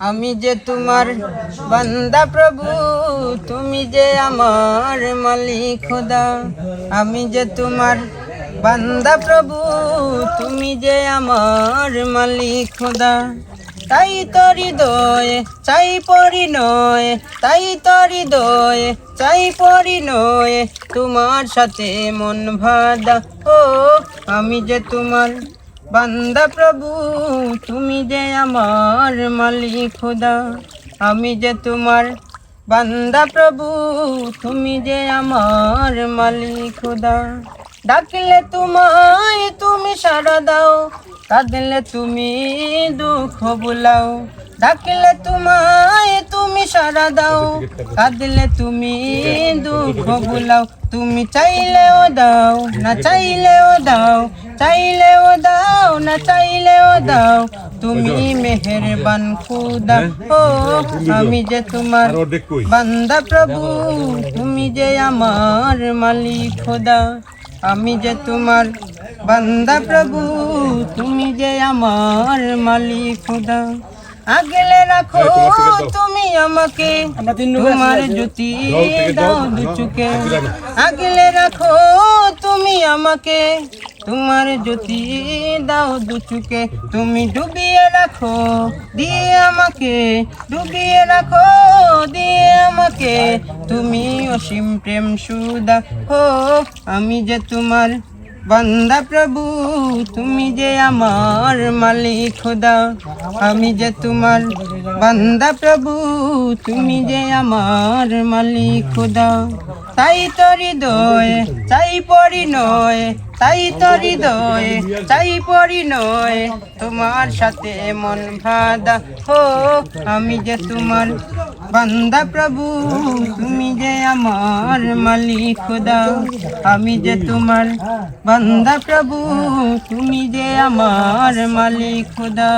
আমি যে তোমার বান্দা প্রভু, তুমি যে আমার মালিক খোদা। আমি যে তোমার বান্দা প্রভু, তুমি যে আমার মালিক খোদা। তাই তরি দয়ে চাই পরি নয় তাই তরি দয়ে চাই পরি নয় তোমার সাথে মন ভাদা, ও, আমি যে তোমার বান্দা প্রভু, তুমি যে আমার মালিক খোদা, আমি যে তোমার বান্দা প্রভু, তুমি যে আমার মালিক খোদা। ডাকলে তোমায় তুমি সাড়া দাও, কাঁদলে তুমি দুঃখ বুলাও ডাকলে তোমায় তুমি সাড়া দাও, কাঁদলে তুমি দুঃখ বুলাও তুমি চাইলেও দাও, না চাইলেও দাও চাইলেও দাও। না চাইলেও দাও তুমি মেহেরবান খুদা ও আমি যে তোমার বান্দা প্রভু তুমি যে আমার মালিক খোদা আমি যে তোমার বান্দা প্রভু তুমি যে আমার মালিক খোদা আগলে রাখো তুমি আমাকে তোমার জ্যোতি দাও দুচুকে আগলে রাখো তুমি আমাকে তোমার জ্যোতি দাও দুচুকে তুমি ডুবিয়ে রাখো, দিয়ে আমাকে, ডুবিয়ে রাখো, দিয়ে আমাকে। তুমি অসীম প্রেম সুদা, হো, আমি যে তোমার বান্দা প্রভু, তুমি যে আমার মালিক, খোদা। আমি যে তোমার বান্দা প্রভু, তুমি যে আমার মালিক, খোদা। তাই তরি দয়ে চাই পরি নয় তাই তরি দয়ে চাই পরি নয় তোমার সাথে মন ভাদা হো, আমি যে তোমার বান্দা প্রভু, তুমি যে আমার মালিক, খোদা। আমি যে তোমার বান্দা প্রভু, তুমি যে আমার মালিক, খোদা।